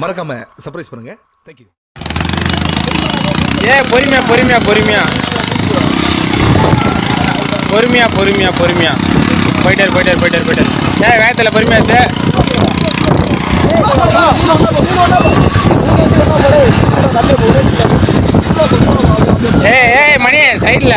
மறக்காம சர்ப்ரைஸ் பண்ணுங்க. தேங்க்யூ ஏ பொறுமையா பொறுமையா பொறுமையா. பொறுமையா பொறுமையா பொறுமையா. போயிட்டார் போயிட்டார் போயிட்டார் போயிட்டார். ஏ வேகத்தில் பொறுமையா சார் ஏய் ஏய் மணி சைடில்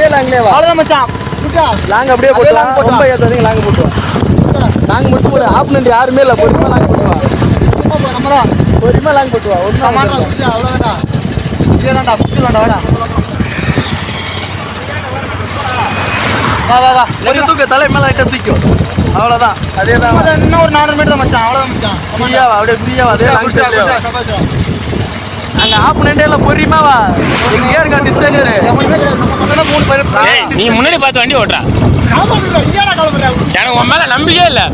அதே லாங்லேவா அவ்வளவுதான் மச்சான். லாங் அப்படியே போட்டு. ரொம்ப ஏத்தாதீங்க லாங் போட்டு லாங் மட்டும் போடு. ஆப்னண்ட் யாருமே இல்லை. பொறுமை லாங் போட்டு வா நம்மதான் பொறுமை லாங் போட்டு வா ஒன்றும் அவ்வளவுதான்டா. இதேதான்டா புடிச்சுலாம்டா வாடா. வா வா வா. எங்க தூக்க தலை மேல லைட்டா தூக்கும் அவ்வளவுதான். அதே தான். இன்னும் ஒரு நானூறு மீட்டர் மச்சான். அவ்வளவுதான் மச்சான். ஃப்ரீயாவா அப்படியே ஃப்ரீயாவா அதே ஸ்டெப்லயே அங்க ஆப்னண்டே இல்ல பொறுமையா வா. எங்க ஏறுங்க டிஸ்டன்ஸ் ஏய் நீ முன்னாடி பார்த்து வண்டி ஓட்டுறா. எனக்கு உன் மேலே நம்பிக்கையே இல்லை.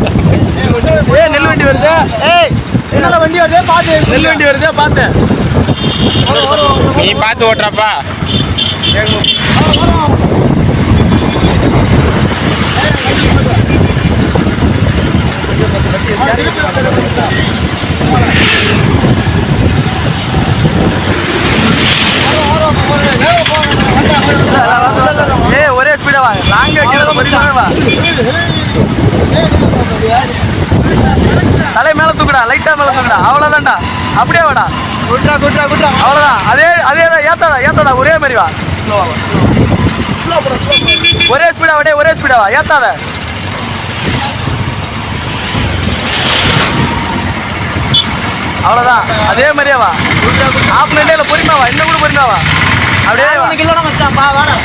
ஏய் நெல் வண்டி வருது. ஏய் என்னடா வண்டி வருது? பாத்து. நெல் வண்டி வருது பார்த்தேன் நீ பார்த்து ஓட்டுறப்பா ஒரே ஸ்பீடா வா லாங் கீழே பொறுமையா வா தலை மேல தூக்குடா லைட்டா தூக்குடா அவ்வளவுதான்டா. அப்படியே வாடா. குட்ரா குட்ரா குட்ரா அவ்வளவுதான். அதே அதே தான் ஏத்தாதா ஒரே மாதிரி வா. ஒரே ஸ்பீடா வா. டேய் ஒரே ஸ்பீடா வா. ஏத்தாத. அவ்வளவுதான். அதே மாதிரியே வா. ஆஃப் மினிட்ல பொறுமையா வா. இன்னும் கூட பொறுமையா வா. அப்படியே வந்து கிலோ மச்சான் பா வாடா.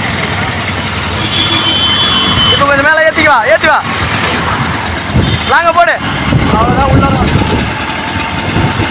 இப்போ கொஞ்சம் மேலே ஏத்திக்க வா ஏத்தி வா. லாங்க போடு. அவ்வளவுதான் உள்ள ஃபர்ஸ்ட் அவ்வளோதான் அவ்வளோதான் நடந்தே வாடா நடந்தே வாடா எவ்வளவு